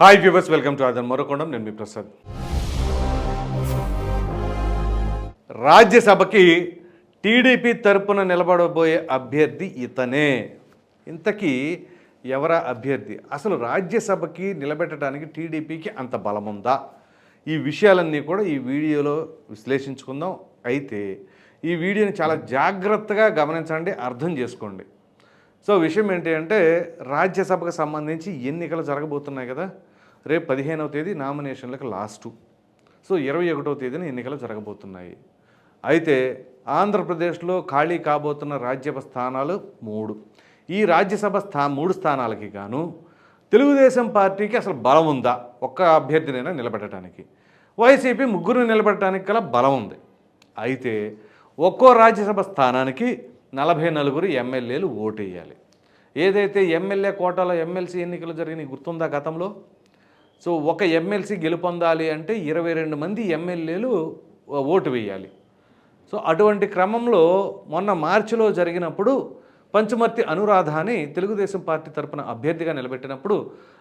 Hi viewers welcome to ఆదన్ మరొకొండం నేను మీ ప్రసాద్ రాజ్యసభకి టీడీపీ తరపున నిలబడబోయే అభ్యర్థి ఇతనే ఇంతకీ ఎవరా అభ్యర్థి అసలు రాజ్యసభకి నిలబెట్టడానికి టీడీపీకి అంత బలం ఉందా ఈ విషయాలన్నీ కూడా ఈ వీడియోలో విశ్లేషించుకుందాం అయితే ఈ వీడియోని చాలా జాగ్రత్తగా గమనించండి అర్థం చేసుకోండి సో విషయం ఏంటి అంటే రాజ్యసభకు సంబంధించి ఎన్నికలు జరగబోతున్నాయి కదా రేపు పదిహేనవ తేదీ నామినేషన్లకు లాస్టు. సో ఇరవై ఒకటవ తేదీన ఎన్నికలు జరగబోతున్నాయి. అయితే ఆంధ్రప్రదేశ్లో ఖాళీ కాబోతున్న రాజ్యసభ స్థానాలు మూడు. ఈ రాజ్యసభ స్థా మూడు స్థానాలకి గాను తెలుగుదేశం పార్టీకి అసలు బలం ఉందా? ఒక్క అభ్యర్థినైనా నిలబెట్టడానికి. వైసీపీ ముగ్గురు నిలబెట్టడానికి గల బలం ఉంది. అయితే ఒక్కో రాజ్యసభ స్థానానికి నలభై నలుగురు ఎమ్మెల్యేలు ఓటు వేయాలి ఏదైతే ఎమ్మెల్యే కోటాలో ఎమ్మెల్సీ ఎన్నికలు జరిగినాయి గుర్తుందా గతంలో? సో ఒక ఎమ్మెల్సీ గెలుపొందాలి అంటే ఇరవై రెండు మంది ఎమ్మెల్యేలు ఓటు వేయాలి. సో అటువంటి క్రమంలో మొన్న మార్చిలో జరిగినప్పుడు పంచమర్తి అనురాధాని తెలుగుదేశం పార్టీ తరపున అభ్యర్థిగా నిలబెట్టినప్పుడు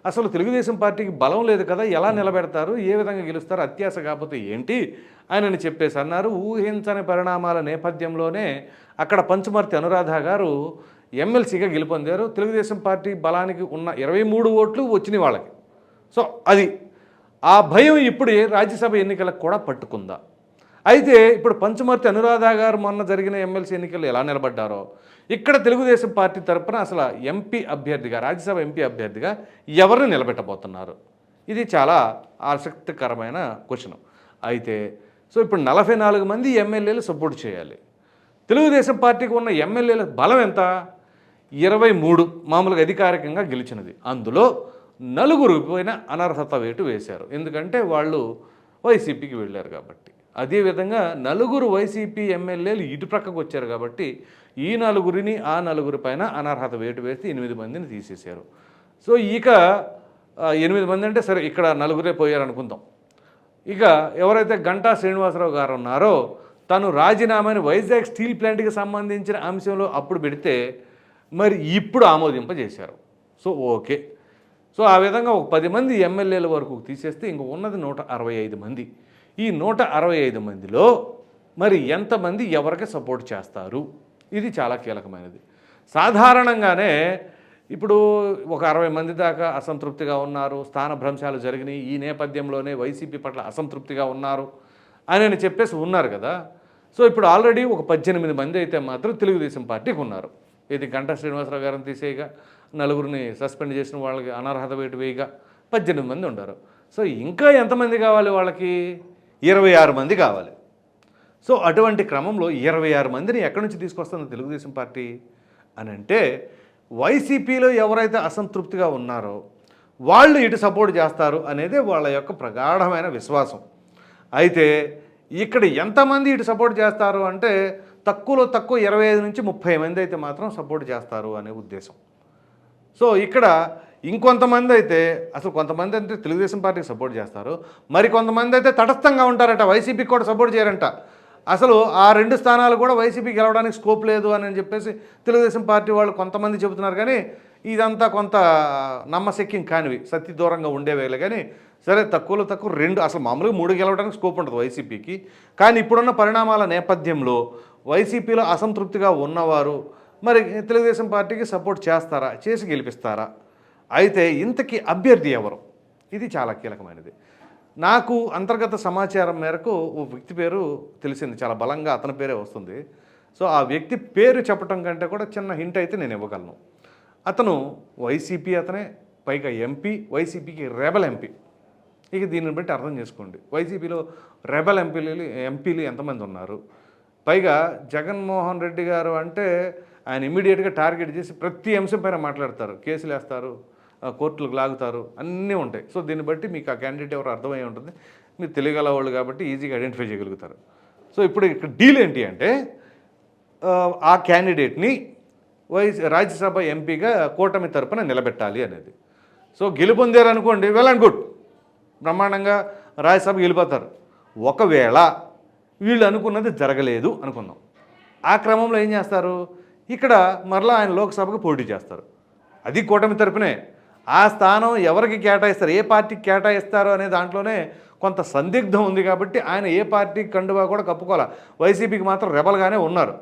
అసలు తెలుగుదేశం పార్టీకి బలం లేదు కదా ఎలా నిలబెడతారు ఏ విధంగా గెలుస్తారు అత్యాశ కాకపోతే ఏంటి ఆయనని చెప్పేసి అన్నారు. ఊహించని పరిణామాల నేపథ్యంలోనే అక్కడ పంచమర్తి అనురాధ గారు ఎమ్మెల్సీగా గెలుపొందారు. తెలుగుదేశం పార్టీ బలానికి ఉన్న ఇరవై మూడు ఓట్లు వచ్చినాయి వాళ్ళకి. సో అది ఆ భయం ఇప్పుడు రాజ్యసభ ఎన్నికలకు కూడా పట్టుకుందా? అయితే ఇప్పుడు పంచమర్తి అనురాధ గారు మొన్న జరిగిన ఎమ్మెల్సీ ఎన్నికలు ఎలా నిలబడ్డారో? ఇక్కడ తెలుగుదేశం పార్టీ తరపున అసలు ఎంపీ అభ్యర్థిగా రాజ్యసభ ఎంపీ అభ్యర్థిగా ఎవరిని నిలబెట్టబోతున్నారు? ఇది చాలా ఆసక్తికరమైన క్వశ్చన్. అయితే సో ఇప్పుడు నలభై నాలుగు మంది ఎమ్మెల్యేలు సపోర్ట్ చేయాలి. తెలుగుదేశం పార్టీకి ఉన్న ఎమ్మెల్యేల బలం ఎంత? ఇరవై మూడు మామూలుగా అధికారికంగా గెలిచినది. అందులో నలుగురు పైన అనర్హత వేటు వేశారు. ఎందుకంటే వాళ్ళు వైసీపీకి వెళ్ళారు కాబట్టి. అదేవిధంగా నలుగురు వైసీపీ ఎమ్మెల్యేలు ఇటు ప్రక్కకు వచ్చారు కాబట్టి ఈ నలుగురిని ఆ నలుగురి పైన అనర్హత వేటు వేసి ఎనిమిది మందిని తీసేశారు. సో ఇక ఎనిమిది మంది అంటే సరే ఇక్కడ నలుగురే పోయారు అనుకుందాం ఇక ఎవరైతే గంటా శ్రీనివాసరావు గారు ఉన్నారో తను రాజీనామాని వైజాగ్ స్టీల్ ప్లాంట్కి సంబంధించిన అంశంలో అప్పుడు పెడితే మరి ఇప్పుడు ఆమోదింపజేశారు. So okay. సో ఆ విధంగా ఒక పది మంది ఎమ్మెల్యేల వరకు తీసేస్తే ఇంక ఉన్నది నూట అరవై ఐదు మంది. ఈ నూట అరవై ఐదు మందిలో మరి ఎంతమంది ఎవరికి సపోర్ట్ చేస్తారు? ఇది చాలా కీలకమైనది. సాధారణంగానే ఇప్పుడు ఒక అరవై మంది దాకా అసంతృప్తిగా ఉన్నారు స్థానభ్రంశాలు జరిగినాయి ఈ నేపథ్యంలోనే వైసీపీ పట్ల అసంతృప్తిగా ఉన్నారు అని అని చెప్పేసి ఉన్నారు కదా. సో ఇప్పుడు ఆల్రెడీ ఒక పద్దెనిమిది మంది అయితే మాత్రం తెలుగుదేశం పార్టీకి ఉన్నారు. ఇది గంటా శ్రీనివాసరావు గారిని తీసేయగా నలుగురిని సస్పెండ్ చేసిన వాళ్ళకి అనర్హత వేటు వేయగా పద్దెనిమిది మంది ఉండరు. సో ఇంకా ఎంతమంది కావాలి వాళ్ళకి? ఇరవై ఆరు మంది కావాలి. సో అటువంటి క్రమంలో ఇరవై ఆరు మందిని ఎక్కడి నుంచి తీసుకొస్తుంది తెలుగుదేశం పార్టీ? అని అంటే వైసీపీలో ఎవరైతే అసంతృప్తిగా ఉన్నారో వాళ్ళు ఇటు సపోర్ట్ చేస్తారు అనేది వాళ్ళ యొక్క ప్రగాఢమైన విశ్వాసం. అయితే ఇక్కడ ఎంతమంది ఇటు సపోర్ట్ చేస్తారు అంటే తక్కువలో తక్కువ ఇరవై ఐదు నుంచి ముప్పై మంది అయితే మాత్రం సపోర్ట్ చేస్తారు అనే ఉద్దేశం. సో ఇక్కడ ఇంకొంతమంది అయితే అసలు కొంతమంది అయితే తెలుగుదేశం పార్టీకి సపోర్ట్ చేస్తారు. మరి కొంతమంది అయితే తటస్థంగా ఉంటారట వైసీపీకి కూడా సపోర్ట్ చేయరంట. అసలు ఆ రెండు స్థానాలు కూడా వైసీపీ గెలవడానికి స్కోప్ లేదు అని చెప్పేసి తెలుగుదేశం పార్టీ వాళ్ళు కొంతమంది చెబుతున్నారు. కానీ ఇదంతా కొంత నమ్మశక్యం కానివి సత్య దూరంగా ఉండేవేలే కానీ సరే తక్కువలో తక్కువ రెండు అసలు మామూలుగా మూడు గెలవడానికి స్కోప్ ఉంటుంది వైసీపీకి. కానీ ఇప్పుడున్న పరిణామాల నేపథ్యంలో వైసీపీలో అసంతృప్తిగా ఉన్నవారు మరి తెలుగుదేశం పార్టీకి సపోర్ట్ చేస్తారా? చేసి గెలిపిస్తారా? అయితే ఇంతకీ అభ్యర్థి ఎవరు? ఇది చాలా కీలకమైనది. నాకు అంతర్గత సమాచారం మేరకు ఓ వ్యక్తి పేరు తెలిసింది చాలా బలంగా అతని పేరే వస్తుంది. సో ఆ వ్యక్తి పేరు చెప్పడం కంటే కూడా చిన్న హింట్ అయితే నేను ఇవ్వగలను. అతను వైసీపీ అతనే పైగా ఎంపీ వైసీపీకి రెబల్ ఎంపీ. ఇక దీనిని బట్టి అర్థం చేసుకోండి. వైసీపీలో రెబల్ ఎంపీలు ఎంపీలు ఎంతమంది ఉన్నారు? పైగా జగన్మోహన్ రెడ్డి గారు అంటే ఆయన ఇమీడియట్గా టార్గెట్ చేసి ప్రతి అంశం పైన మాట్లాడతారు. కేసులు వేస్తారు కోర్టులకు లాగుతారు అన్నీ ఉంటాయి. సో దీన్ని బట్టి మీకు ఆ క్యాండిడేట్ ఎవరు అర్థమై ఉంటుంది. మీరు తెలియగల వాళ్ళు కాబట్టి ఈజీగా ఐడెంటిఫై చేయగలుగుతారు. సో ఇప్పుడు ఇక్కడ డీల్ ఏంటి అంటే ఆ, ఆ క్యాండిడేట్ని వైస్ రాజ్యసభ ఎంపీగా కూటమి తరపున నిలబెట్టాలి అనేది. సో గెలుపొందారు అనుకోండి వెల్ అండ్ గుడ్. బ్రహ్మాండంగా రాజ్యసభ గెలిపోతారు. ఒకవేళ వీళ్ళు అనుకున్నది జరగలేదు అనుకుందాం. ఆ క్రమంలో ఏం చేస్తారు? ఇక్కడ మరలా ఆయన లోక్సభకు పోటీ చేస్తారు. అది కూటమి తరపునే. ఆ స్థానం ఎవరికి కేటాయిస్తారు? ఏ పార్టీకి కేటాయిస్తారు అనే దాంట్లోనే కొంత సందిగ్ధం ఉంది కాబట్టి ఆయన ఏ పార్టీ కండువా కూడా కప్పుకోవాలి? వైసీపీకి మాత్రం రెబల్గానే ఉన్నారు.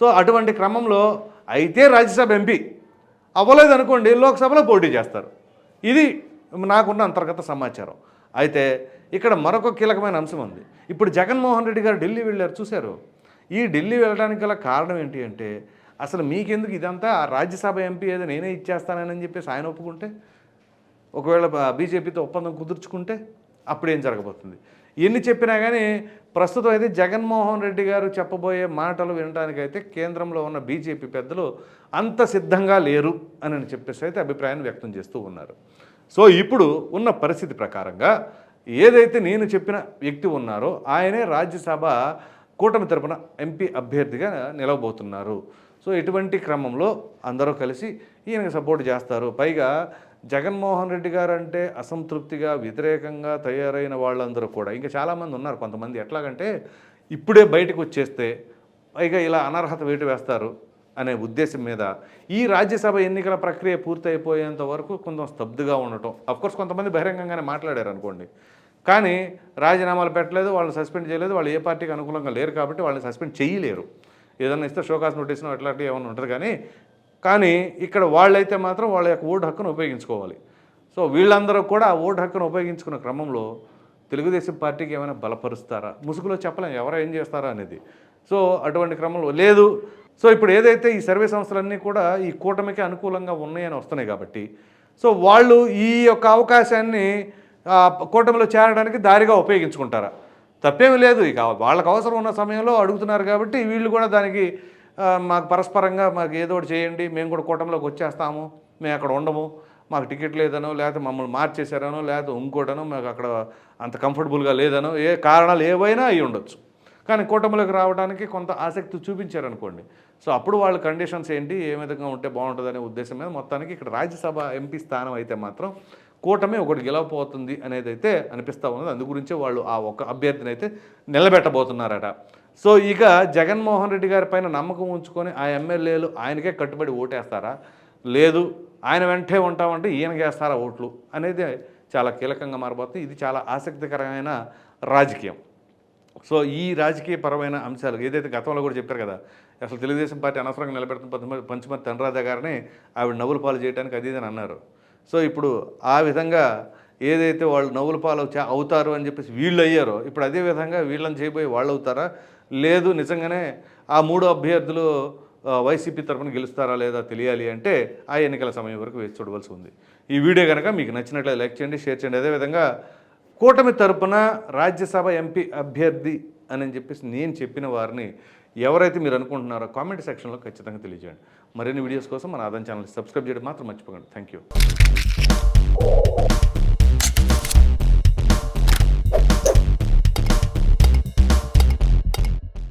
సో అటువంటి క్రమంలో అయితే రాజ్యసభ ఎంపీ అవ్వలేదు అనుకోండి లోక్సభలో పోటీ చేస్తారు. ఇది నాకున్న అంతర్గత సమాచారం. అయితే ఇక్కడ మరొక కీలకమైన అంశం ఉంది. ఇప్పుడు జగన్మోహన్ రెడ్డి గారు ఢిల్లీ వెళ్ళారు చూశారు. ఈ ఢిల్లీ వెళ్ళడానికి గల కారణం ఏంటి అంటే అసలు మీకెందుకు ఇదంతా? ఆ రాజ్యసభ ఎంపీ ఏదో నేనే ఇచ్చేస్తానని చెప్పేసి ఆయన ఒప్పుకుంటే ఒకవేళ బీజేపీతో ఒప్పందం కుదుర్చుకుంటే అప్పుడేం జరగబోతుంది? ఎన్ని చెప్పినా కానీ ప్రస్తుతం అయితే జగన్మోహన్ రెడ్డి గారు చెప్పబోయే మాటలు వినడానికైతే కేంద్రంలో ఉన్న బీజేపీ పెద్దలు అంత సిద్ధంగా లేరు అని చెప్పేసి అయితే అభిప్రాయాన్ని వ్యక్తం చేస్తూ ఉన్నారు. సో ఇప్పుడు ఉన్న పరిస్థితి ప్రకారంగా ఏదైతే నేను చెప్పిన వ్యక్తి ఉన్నారో ఆయనే రాజ్యసభ కూటమి తరపున ఎంపీ అభ్యర్థిగా నిలవబోతున్నారు. సో ఇటువంటి క్రమంలో అందరూ కలిసి ఈయనకు సపోర్ట్ చేస్తారు. పైగా జగన్మోహన్ రెడ్డి గారు అంటే అసంతృప్తిగా వ్యతిరేకంగా తయారైన వాళ్ళందరూ కూడా ఇంకా చాలామంది ఉన్నారు కొంతమంది. ఎట్లాగంటే ఇప్పుడే బయటకు వచ్చేస్తే పైగా ఇలా అనర్హత వేటు వేస్తారు. అనే ఉద్దేశం మీద ఈ రాజ్యసభ ఎన్నికల ప్రక్రియ పూర్తయిపోయేంత వరకు కొంచెం స్తబ్దుగా ఉండటం. అఫ్కోర్స్ కొంతమంది బహిరంగంగానే మాట్లాడారు అనుకోండి. కానీ రాజీనామాలు పెట్టలేదు వాళ్ళని సస్పెండ్ చేయలేదు వాళ్ళు ఏ పార్టీకి అనుకూలంగా లేరు కాబట్టి వాళ్ళని సస్పెండ్ చేయలేరు. ఏదైనా ఇస్తే షోకాస్ నోటీస్నో అట్లాంటివి ఏమైనా ఉంటుంది కానీ కానీ ఇక్కడ వాళ్ళైతే మాత్రం వాళ్ళ యొక్క ఓటు హక్కును ఉపయోగించుకోవాలి. సో వీళ్ళందరూ కూడా ఆ ఓటు హక్కును ఉపయోగించుకున్న క్రమంలో తెలుగుదేశం పార్టీకి ఏమైనా బలపరుస్తారా? ముసుగులో చెప్పలేం ఎవరు ఏం చేస్తారా అనేది. సో అటువంటి క్రమంలో లేదు. సో ఇప్పుడు ఏదైతే ఈ సర్వే సంస్థలన్నీ కూడా ఈ కూటమికి అనుకూలంగా ఉన్నాయని వస్తున్నాయి కాబట్టి సో వాళ్ళు ఈ యొక్క అవకాశాన్ని కూటమిలో చేరడానికి దారిగా ఉపయోగించుకుంటారా? తప్పేమీ లేదు. ఇక వాళ్ళకి అవసరం ఉన్న సమయంలో అడుగుతున్నారు కాబట్టి వీళ్ళు కూడా దానికి మాకు పరస్పరంగా మాకు ఏదో ఒకటి చేయండి మేము కూడా కూటమిలోకి వచ్చేస్తాము మేము అక్కడ ఉండము మాకు టికెట్ లేదనో లేకపోతే మమ్మల్ని మార్చేశారనో లేకపోతే ఇంకోటనో మాకు అక్కడ అంత కంఫర్టబుల్గా లేదనో ఏ కారణాలు ఏవైనా అయి ఉండొచ్చు. కానీ కూటమిలోకి రావడానికి కొంత ఆసక్తి చూపించారనుకోండి. సో అప్పుడు వాళ్ళ కండిషన్స్ ఏంటి ఏ విధంగా ఉంటే బాగుంటుందనే ఉద్దేశం మీద మొత్తానికి ఇక్కడ రాజ్యసభ ఎంపీ స్థానం అయితే మాత్రం కూటమి ఒకటి గెలవపోతుంది అనేది అయితే అనిపిస్తూ ఉన్నది. అందు గురించే వాళ్ళు ఆ ఒక్క అభ్యర్థిని అయితే నిలబెట్టబోతున్నారట. సో ఇక జగన్మోహన్ రెడ్డి గారి పైన నమ్మకం ఉంచుకొని ఆ ఎమ్మెల్యేలు ఆయనకే కట్టుబడి ఓటేస్తారా? లేదు. ఆయన వెంటే ఉంటామంటే ఈయనకి వేస్తారా ఓట్లు? అనేది చాలా కీలకంగా మారిపోతుంది ఇది చాలా ఆసక్తికరమైన రాజకీయం. సో ఈ రాజకీయ పరమైన అంశాలు ఏదైతే గతంలో కూడా చెప్పారు కదా అసలు తెలుగుదేశం పార్టీ అనవసరంగా నిలబెడుతున్న పంచమతి పంచమతి తండ్రాజా గారిని ఆవిడ నవ్వుల పాలు చేయడానికి అది ఇది అని అన్నారు. సో ఇప్పుడు ఆ విధంగా ఏదైతే వాళ్ళు నవ్వుల పాలు అవుతారు అని చెప్పేసి వీళ్ళు అయ్యారో ఇప్పుడు అదే విధంగా వీళ్ళని చేయబోయి వాళ్ళు అవుతారా? లేదు నిజంగానే ఆ మూడు అభ్యర్థులు వైసీపీ తరఫున గెలుస్తారా లేదా తెలియాలి అంటే ఆ ఎన్నికల సమయం వరకు వేచి చూడవలసి ఉంది. ఈ వీడియో కనుక మీకు నచ్చినట్లయితే లైక్ చేయండి షేర్ చేయండి. అదేవిధంగా కూటమి తరపున రాజ్యసభ ఎంపీ అభ్యర్థి అని చెప్పేసి నేను చెప్పిన వారిని ఎవరైతే మీరు అనుకుంటున్నారో కామెంట్ సెక్షన్లో ఖచ్చితంగా తెలియజేయండి. మరిన్ని వీడియోస్ కోసం మన ఆదాయం ఛానల్ సబ్స్క్రైబ్ చేయడం మాత్రం మర్చిపోకండి. Thank you